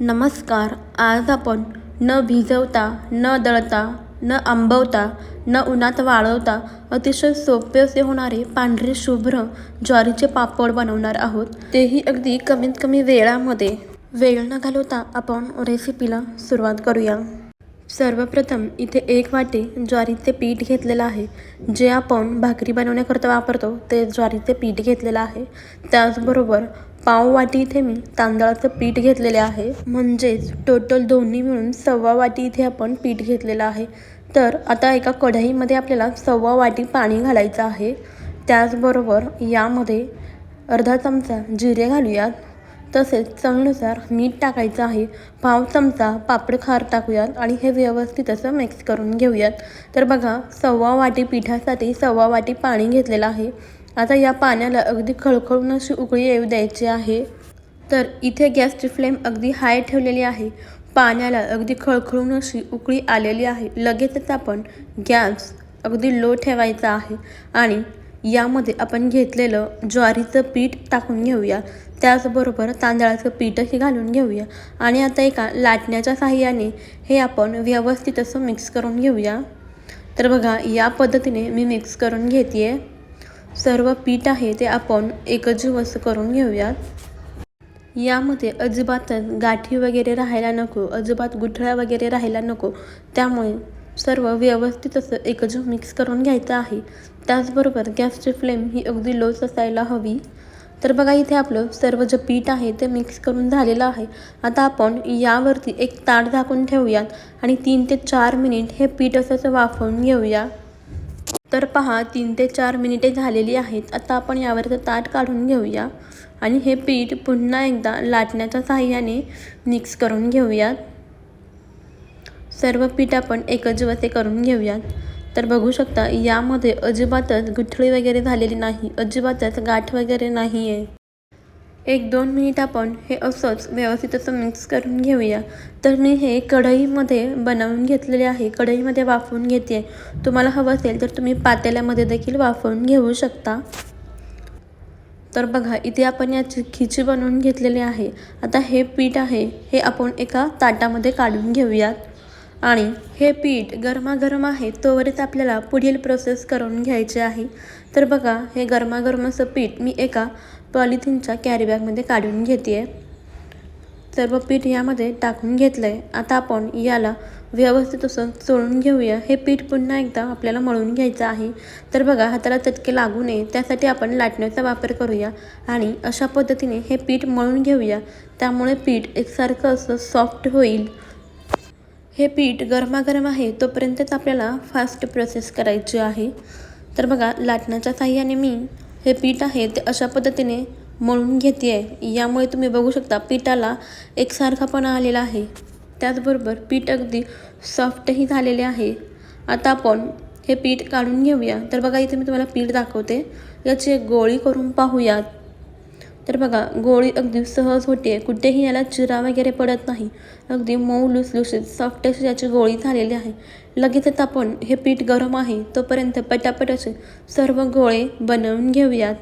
नमस्कार आज आपण न भिजवता न दळता न आंबवता न उन्हात वाळवता अतिशय सोपे असे होणारे पांढरे शुभ्र ज्वारीचे पापड बनवणार आहोत. तेही अगदी कमीत कमी वेळामध्ये. वेळ न घालवता आपण रेसिपीला सुरुवात करूया. सर्वप्रथम इथे एक वाटी ज्वारीचे पीठ घेतलेलं आहे. जे आपण भाकरी बनवण्याकरता वापरतो ते ज्वारीचे पीठ घेतलेलं आहे. त्याचबरोबर पाव वाटी इथे मी तांदळाचं पीठ घेतलेले आहे. म्हणजेच टोटल दोन्ही मिळून सव्वा वाटी इथे आपण पीठ घेतलेलं आहे. तर आता एका कढईमध्ये आपल्याला सव्वा वाटी पाणी घालायचं आहे. त्याचबरोबर यामध्ये अर्धा चमचा जिरे घालूयात. तसेच चवीनुसार मीठ टाकायचं आहे. पाव चमचा पापड खार टाकूयात आणि हे व्यवस्थित असं मिक्स करून घेऊयात. तर बघा सव्वा वाटी पिठासाठी सव्वा वाटी पाणी घेतलेलं आहे. आता या पाण्याला अगदी खळखळून अशी उकळी येऊ द्यायची आहे. तर इथे गॅसची फ्लेम अगदी हाय ठेवलेली आहे. पाण्याला अगदी खळखळून अशी उकळी आलेली आहे. लगेचच आपण गॅस अगदी लो ठेवायचा आहे. आणि यामध्ये आपण घेतलेलं ज्वारीचं पीठ टाकून घेऊया. त्याचबरोबर तांदळाचं पीठही घालून घेऊया. आणि आता एका लाटण्याच्या साहाय्याने हे आपण व्यवस्थित असं मिक्स करून घेऊया. तर बघा या पद्धतीने मी मिक्स करून घेते सर्व पीठ आहे ते आपण एकजीव असं करून घेऊयात. यामध्ये अजिबातच गाठी वगैरे राहायला नको अजिबात गुठळ्या वगैरे राहायला नको. त्यामुळे सर्व व्यवस्थित असं एकजीव मिक्स करून घ्यायचं आहे. त्याचबरोबर गॅसची फ्लेम ही अगदी लोच असायला हवी. तर बघा इथे आपलं सर्व जे पीठ आहे ते मिक्स करून झालेलं आहे. आता आपण यावरती एक ताट झाकून ठेवूयात आणि तीन ते चार मिनिट हे पीठ असं वाफवून घेऊया. तर पहा तीन ते चार मिनिटे झालेली आहेत. आता आपण यावरचं ताट काढून घेऊया आणि हे पीठ पुन्हा एकदा लाटण्याच्या साह्याने मिक्स करून घेऊयात. सर्व पीठ आपण एकजीवसे करून घेऊयात. तर बघू शकता यामध्ये अजिबातच गुठळी वगैरे झालेली नाही अजिबातच गाठ वगैरे नाही आहे एक दोन मिनिट आपण हे असंच व्यवस्थित असं मिक्स करून घेऊया. तर मी हे कढईमध्ये बनवून घेतलेले आहे. कढईमध्ये वाफवून घेते तुम्हाला हवं असेल तर तुम्ही पातेल्यामध्ये देखील वाफवून घेऊ शकता. तर बघा इथे आपण याची खिची बनवून घेतलेली आहे. आता हे पीठ आहे हे आपण एका ताटामध्ये काढून घेऊयात. आणि हे पीठ गरमागरम आहे तोवरच आपल्याला पुढील प्रोसेस करून घ्यायचे आहे. तर बघा हे गरमागरम असं पीठ मी एका पॉलिथिनच्या कॅरीबॅगमध्ये काढून घेते आहे सर्व पीठ यामध्ये टाकून घेतलं आहे आता आपण याला व्यवस्थित असं चोळून घेऊया. हे पीठ पुन्हा एकदा आपल्याला मळून घ्यायचं आहे. तर बघा हाताला चटके लागू नये. त्यासाठी आपण लाटण्याचा वापर करूया आणि अशा पद्धतीने हे पीठ मळून घेऊया. त्यामुळे पीठ एकसारखं असं सॉफ्ट होईल. हे पीठ गरमागरम आहे तोपर्यंतच आपल्याला फास्ट प्रोसेस करायची आहे. तर बघा लाटण्याच्या साह्याने मी हे पीठ आहे ते अशा पद्धतीने मळून घेते आहे यामुळे तुम्ही बघू शकता पिठाला एकसारखापणा आलेला आहे. त्याचबरोबर पीठ अगदी सॉफ्टही झालेले आहे. आता आपण हे पीठ काढून घेऊया. तर बघा इथे मी तुम्हाला पीठ दाखवते. याची एक गोळी करून पाहूयात. तर बघा गोळी अगदी सहज होते. कुठेही याला चिरा वगैरे पडत नाही. अगदी मऊ लुसलुसीत सॉफ्ट अशी याची गोळी झालेली आहे. लगेचच आपण हे पीठ गरम आहे तोपर्यंत पटापट असे सर्व गोळे बनवून घेऊयात.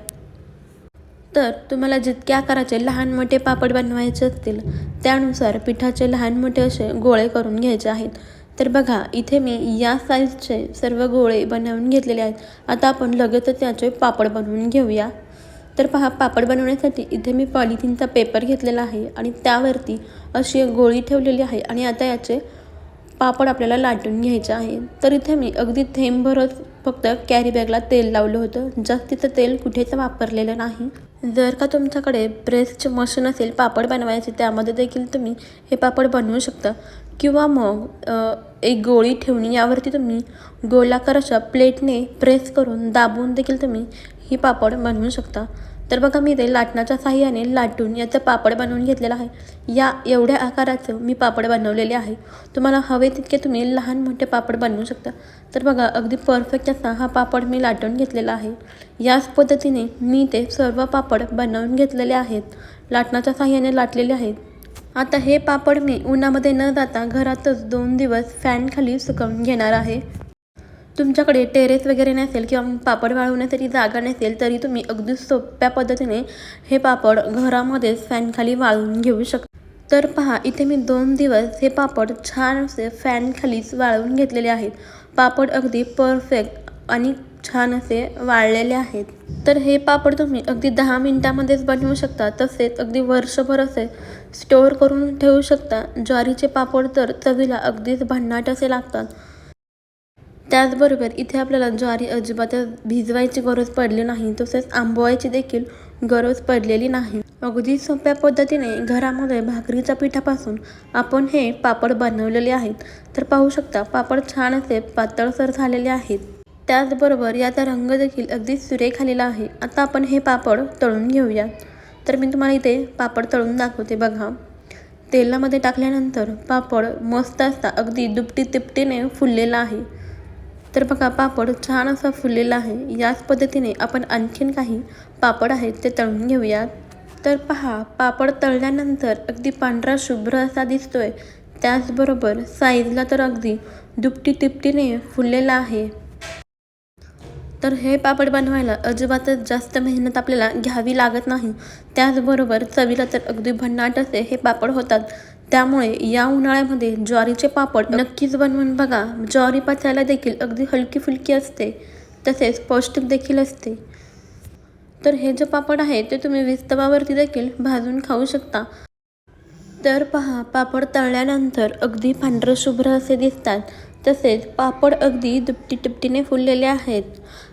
तर तुम्हाला जितके आकाराचे लहान मोठे पापड बनवायचे असतील त्यानुसार पिठाचे लहान मोठे असे गोळे करून घ्यायचे आहेत. तर बघा इथे मी या साईजचे सर्व गोळे बनवून घेतलेले आहेत. आता आपण लगेचच याचे पापड बनवून घेऊया. तर पहा पापड बनवण्यासाठी इथे मी पॉलिथिनचा पेपर घेतलेला आहे आणि त्यावरती अशी एक गोळी ठेवलेली आहे आणि आता याचे पापड आपल्याला लाटून घ्यायचे आहे. तर इथे मी अगदी थेंबभरच फक्त कॅरी बॅगला तेल लावलं होतं. जास्तीचं तेल कुठेच वापरलेलं नाही. जर का तुमच्याकडे प्रेसचे मशीन असेल पापड बनवायचे त्यामध्ये देखील तुम्ही हे पापड बनवू शकता. किंवा मग एक गोळी ठेवणे यावरती तुम्ही गोलाकार अशा प्लेटने प्रेस करून दाबून देखील तुम्ही ही पापड बनवू शकता. तर बघा मी ते लाटणाच्या साह्याने लाटून याचं पापड बनवून घेतलेलं आहे. या एवढ्या आकाराचं मी पापड बनवलेले आहे. तुम्हाला हवे तितके तुम्ही लहान मोठे पापड बनवू शकता. तर बघा अगदी परफेक्ट असा हा पापड मी लाटून घेतलेला आहे. याच पद्धतीने मी ते सर्व पापड बनवून घेतलेले आहेत. लाटणाच्या साह्याने लाटलेले आहेत. आता हे पापड मी उन्हामध्ये न जाता घरातच दोन दिवस फॅनखाली सुकवून घेणार आहे. तुमच्याकडे टेरेस वगैरे नसेल किंवा पापड वाळवण्यासाठी जागा नसेल तरी तुम्ही अगदी सोप्या पद्धतीने हे पापड घरामध्येच फॅनखाली वाळवून घेऊ शकता. तर पहा इथे मी दोन दिवस हे पापड छान असे फॅनखालीच वाळवून घेतलेले आहेत. पापड अगदी परफेक्ट आणि छान असे वाळलेले आहेत. तर हे पापड तुम्ही अगदी दहा मिनटामध्येच बनवू शकता. तसेच अगदी वर्षभर असे स्टोअर करून ठेवू शकता. ज्वारीचे पापड तर चवीला अगदीच भन्नाट असे लागतात. त्याचबरोबर इथे आपल्याला ज्वारी अजिबातच भिजवायची गरज पडली नाही. तसेच आंबवायची देखील गरज पडलेली नाही. अगदी सोप्या पद्धतीने घरामध्ये भाकरीच्या पिठापासून आपण हे पापड बनवलेले आहेत. तर पाहू शकता पापड छान असे पातळसर झालेले आहेत. त्याचबरोबर याचा रंग देखील अगदी सुरेख आलेला आहे. आता आपण हे पापड तळून घेऊया. तर मी तुम्हाला इथे पापड तळून दाखवते बघा. तेलामध्ये टाकल्यानंतर पापड मस्त असता अगदी दुपटी तिपटीने फुललेला आहे. तर बघा पापड छान असा फुललेला आहे. याच पद्धतीने आपण आणखीन काही पापड आहेत ते तळून घेऊयात. तर पहा पापड तळल्यानंतर अगदी पांढरा शुभ्र असा दिसतोय. त्याचबरोबर साईजला तर अगदी दुपटी तिपटीने फुललेला आहे. तर हे पापड बनवायला अजिबातच जास्त मेहनत आपल्याला घ्यावी लागत नाही. त्याचबरोबर चवीला तर अगदी भन्नाट असे हे पापड होतात. त्यामुळे या उन्हाळ्यामध्ये ज्वारीचे पापड नक्कीच बनवून बघा. ज्वारी पचायला देखील अगदी हलकी फुलकी असते. तसेच पौष्टिक देखील असते. तर हे जे पापड आहे ते तुम्ही विस्तवावरती देखील भाजून खाऊ शकता. तर पहा पापड तळल्यानंतर अगदी पांढरं शुभ्र असे दिसतात. तसेच पापड अगदी दुपटी टिपटीने फुललेले आहेत.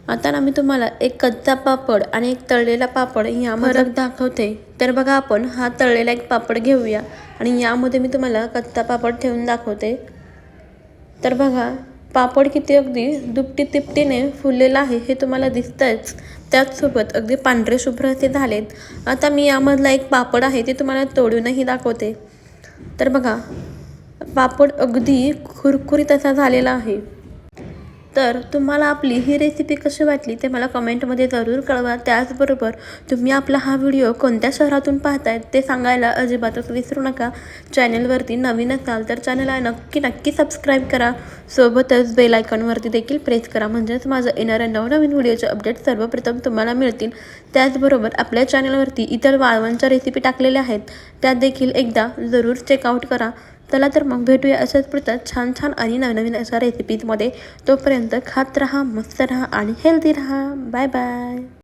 आता ना मी तुम्हाला एक कच्चा पापड आणि एक तळलेला पापड यामध्ये दाखवते. तर बघा आपण हा तळलेला एक पापड घेऊया आणि यामध्ये मी तुम्हाला कच्चा पापड ठेवून दाखवते. तर बघा पापड किती अगदी दुपटी तिपटीने फुललेला आहे हे तुम्हाला दिसतंच. त्याचसोबत अगदी पांढरे शुभ्र असे झालेत. आता मी यामधला एक पापड आहे ते तुम्हाला तोडूनही दाखवते. तर बघा पापड अगदी खुरखुरीत असा झालेला आहे. तर तुम्हाला आपली ही रेसिपी कशी वाटली ते मला कमेंटमध्ये जरूर कळवा. त्याचबरोबर तुम्ही आपला हा व्हिडिओ कोणत्या शहरातून पाहतायत ते सांगायला अजिबातच विसरू नका. चॅनलवरती नवीन असाल तर चॅनलला नक्की नक्की सबस्क्राईब करा. सोबतच बेल आयकॉनवरती देखील प्रेस करा. म्हणजेच माझं येणाऱ्या नवनवीन व्हिडिओचे अपडेट सर्वप्रथम तुम्हाला मिळतील. त्याचबरोबर आपल्या चॅनलवरती इतर वाळवणच्या रेसिपी टाकलेल्या आहेत. त्या देखील एकदा जरूर चेकआउट करा. चला तर मग भेटूया अशाच प्रतात. छान छान आणि नवनवीन अशा रेसिपीजमध्ये तोपर्यंत खात राहा मस्त राहा आणि हेल्दी राहा. Bye bye